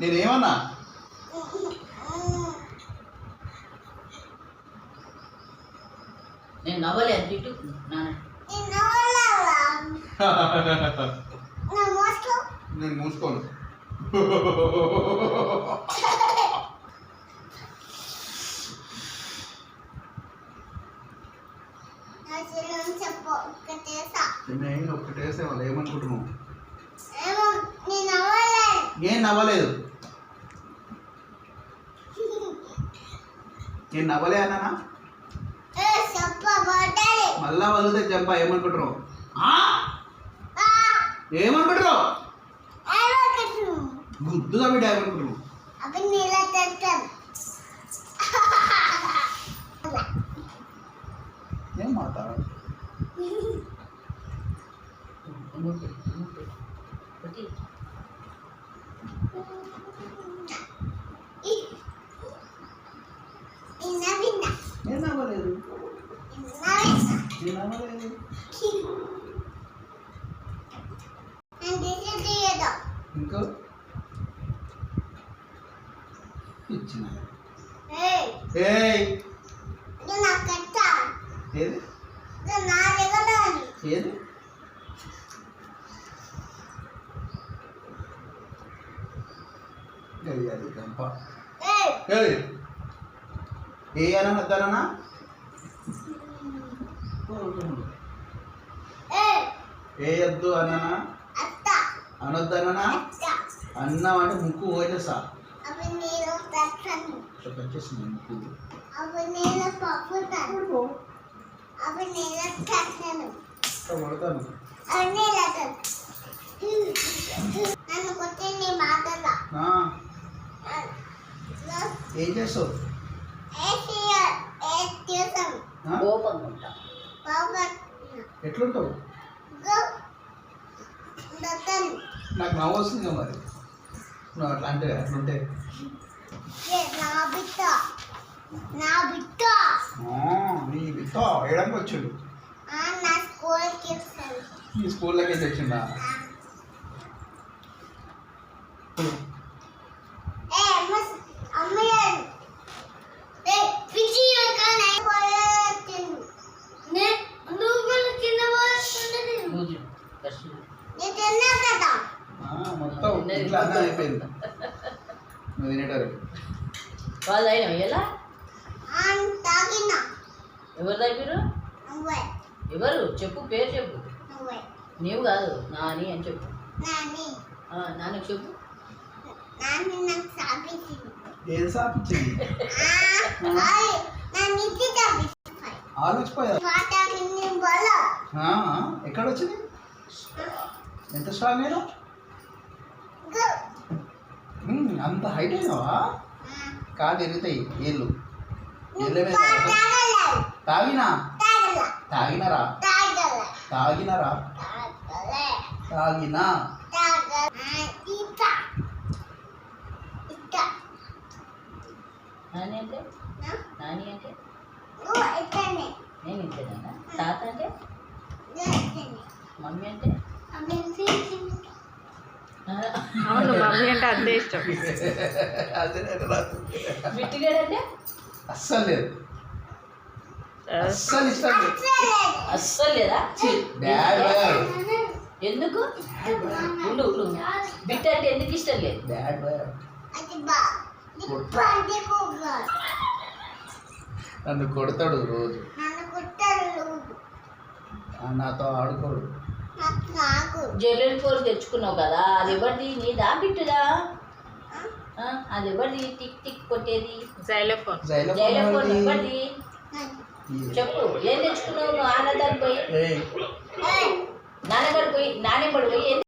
నేనేమన్నా? నేను నవ్వలేదు తిట్టు నేను మూసుకోను. చెప్పు ఒక్కటేసా? నేను ఒక్కటేసే వాళ్ళు ఏమనుకుంటున్నావు? ఏమో నేను అవ్వలేదు ఏం నవ్వలేదు? నేను నవ్వలే అన్నానా? ఏ మళ్ళా వదిలితే ఆ? ఏమనుకుంటున్నావు? ఏమనుకుంటున్నావు? గుద్దుగా బిడ్డ ఏం మాట్లాడు మూడు, మూడు. ఒకటి. నిన్న విన్న నేను నవ్వలేదు నిన్న నేను నవ్వలేదు అంటే తీయదు ఇంకో. ఇచ్చిన. ఏది? ఏది? గంప. ఏ అనా వద్దానా ఏ? ఏ వద్దు అన్నానా? అత్త. అనొద్దనా అత్త. అన్నం అంటే ముక్కు పోయేసా అవి నీళ్ళు తెస్తాను ఇక్కడ వచ్చేసింది ముక్కు. అవి నీళ్ళు పప్పుతాను. అవి నీళ్ళు తెస్తాను ఇక్కడ పడతాను. అవి నీళ్ళు నన్ను కొట్టి నీ మాటల ఆ, ఏం చేస్తావు? కోపంగా ఉంటా ఎట్లుంటావు? నాకు నవ్వు వస్తుంది మరి. నువ్వు అట్లా అంటే అట్లుంటే ఏ నా బిడ్డ నా బిడ్డ ఆ, నీ బిడ్డ వేయడానికి వచ్చాడు. ఆ, నా స్కూల్కి నీ స్కూల్లోకి తెచ్చిండా? ఇట్లా అన్నం అయిపోయింది. నువ్వు తినేటారు. వాళ్ళు అయినా ఎలా ఎవరు నువ్వే. ఎవరు? చెప్పు పేరు చెప్పు. నువ్వే. నీవు కాదు నాని అని చెప్పు. నాని. ఆ, నాన్నకు చెప్పు. నాని నాకు సాపించింది ఏం సాపించింది ఆలోచిపోయా ఎక్కడ వచ్చింది ఎంత స్ట్రాంగ్ అయినా అంత హైట్ అయినావా? కాదు ఎరుగుతాయి ఏళ్ళు. ఏళ్ళ తాగినా? తాగినరా? తాగినరా? తాగినా. నాని అంటే? నా? నాని అంటే? నేను ఇంతేనా తాత అంటే? మమ్మీ అంటే? అవును మమ్మీ అంటే అంతే ఇష్టం. అంటే అస్సలు లేదు. అస్సలు ఇష్టం అస్సలు లేదా? ఛీ. డాడ్ బాయ్ ఎందుకు? ఉండు ఉండు. బిట్ అంటే ఎందుకు ఇష్టం లేదు? డాడ్ బాయ్ అది బా పంది కుక్క నన్ను కొడతాడు రోజు. నాతో ఆడుకోడు. జ్యువెలరీ ఫోర్ తెచ్చుకున్నావు కదా అది ఎవరిది? నీదా బిట్టుదా అది ఎవరిది? టిక్ టిక్ కొట్టేది. జైలోఫోన్ జైలో జైలో ఫోన్ కొన్నాడు. ఎవరిది? చెప్పు ఏం తెచ్చుకున్నావు? నువ్వు ఆనందానికి పోయి. నాన్నగారు పోయి నాన్నెమ్మడి పోయి ఏం